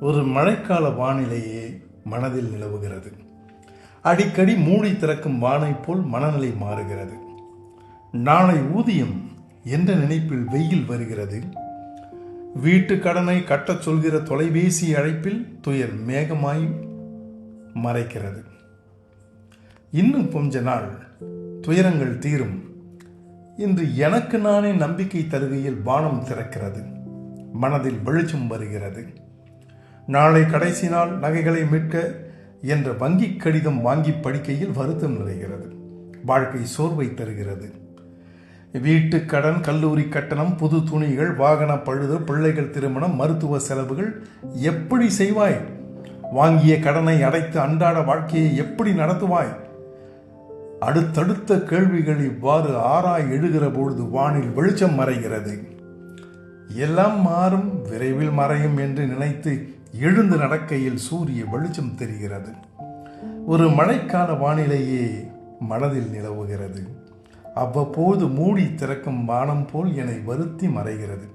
ஒரு மழைக்கால வானிலையே மனதில் நிலவுகிறது. அடிக்கடி மூடி திறக்கும் வானை போல் மனநிலை மாறுகிறது. நாளை ஊதியம் என்ற நினைப்பில் வெயில் வருகிறது. வீட்டு கடனை கட்டச் சொல்கிற தொலைபேசி அழைப்பில் துயர் மேகமாய் மறைக்கிறது. இன்னும் கொஞ்ச நாள் துயரங்கள் தீரும். இன்று எனக்கு நானே நம்பிக்கை தருகையில் வானம் திறக்கிறது. மனதில் வெளிச்சம் வருகிறது. நாளை கடைசி நாள் நகைகளை மீட்க என்ற வங்கி கடிதம் வாங்கி படிக்கையில் வருத்தம் நிறைகிறது. வாழ்க்கை சோர்வை தருகிறது. வீட்டு கடன் கல்லூரி கட்டணம் புது துணிகள் வாகன பழுது பிள்ளைகள் திருமணம் மருத்துவ செலவுகள் எப்படி செய்வாய்? வாங்கிய கடனை அடைத்து அன்றாட வாழ்க்கையை எப்படி நடத்துவாய்? அடுத்தடுத்த கேள்விகள் இவ்வாறு ஆராய் எழுகிற பொழுது வானில் வெளிச்சம் மறைகிறது. எல்லாம் மாறும் விரைவில் மறையும் என்று நினைத்து எழுந்து நடக்கையில் சூரிய வெளிச்சம் தெரிகிறது. ஒரு மழைக்கால வானிலையே மனதில் நிலவுகிறது. அவ்வப்போது மூடி திறக்கும் வானம் போல் என்னை வருத்தி மறைகிறது.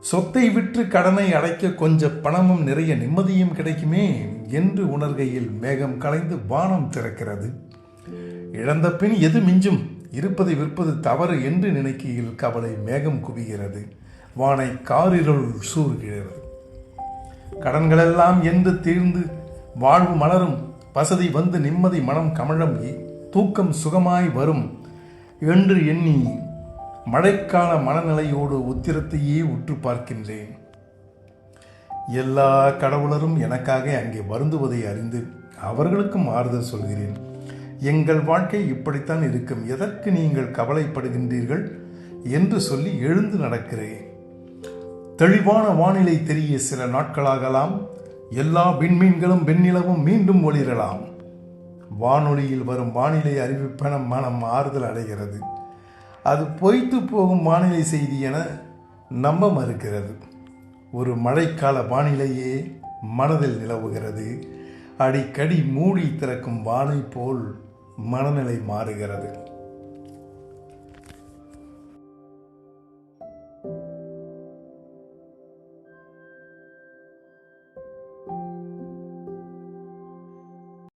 சொத்தை விற்று கடனை அடைக்க கொஞ்ச பணமும் நிறைய நிம்மதியும் கிடைக்குமே என்று உணர்கையில் மேகம் கலைந்து வானம் திறக்கிறது. இழந்த பின் எது மிஞ்சும்? இருப்பதை விற்பது தவறு என்று நினைக்கையில் கவலை மேகம் குவிகிறது. வானை காரிருள் சூறுகிறது. கடன்களெல்லாம் என்று தீர்ந்து வாழ்வு மலரும் வசதி வந்து நிம்மதி மனம் கமழம் தூக்கம் சுகமாய் வரும் என்று எண்ணி மழைக்கால மனநிலையோடு உத்திரத்தையே உற்று பார்க்கின்றேன். எல்லா கடவுளரும் எனக்காக அங்கே வருந்துவதை அறிந்து அவர்களுக்கும் ஆறுதல் சொல்கிறேன். எங்கள் வாழ்க்கை இப்படித்தான் இருக்கும். எதற்கு நீங்கள் கவலைப்படுகின்றீர்கள்? என்று சொல்லி எழுந்து நடக்கிறேன். தெளிவான வானிலை தெரிய சில நாட்களாகலாம். எல்லா விண்மீன்களும் வெண்ணிலவும் மீண்டும் ஒளிரலாம். வானொலியில் வரும் வானிலை அறிவிப்பென மனம் ஆறுதல் அடைகிறது. அது பொய்த்து போகும் வானிலை செய்தி என நம்ப மறுக்கிறது. ஒரு மழைக்கால வானிலையே மனதில் நிலவுகிறது. அடிக்கடி மூடி திறக்கும் வானை போல் மனநிலை மாறுகிறது.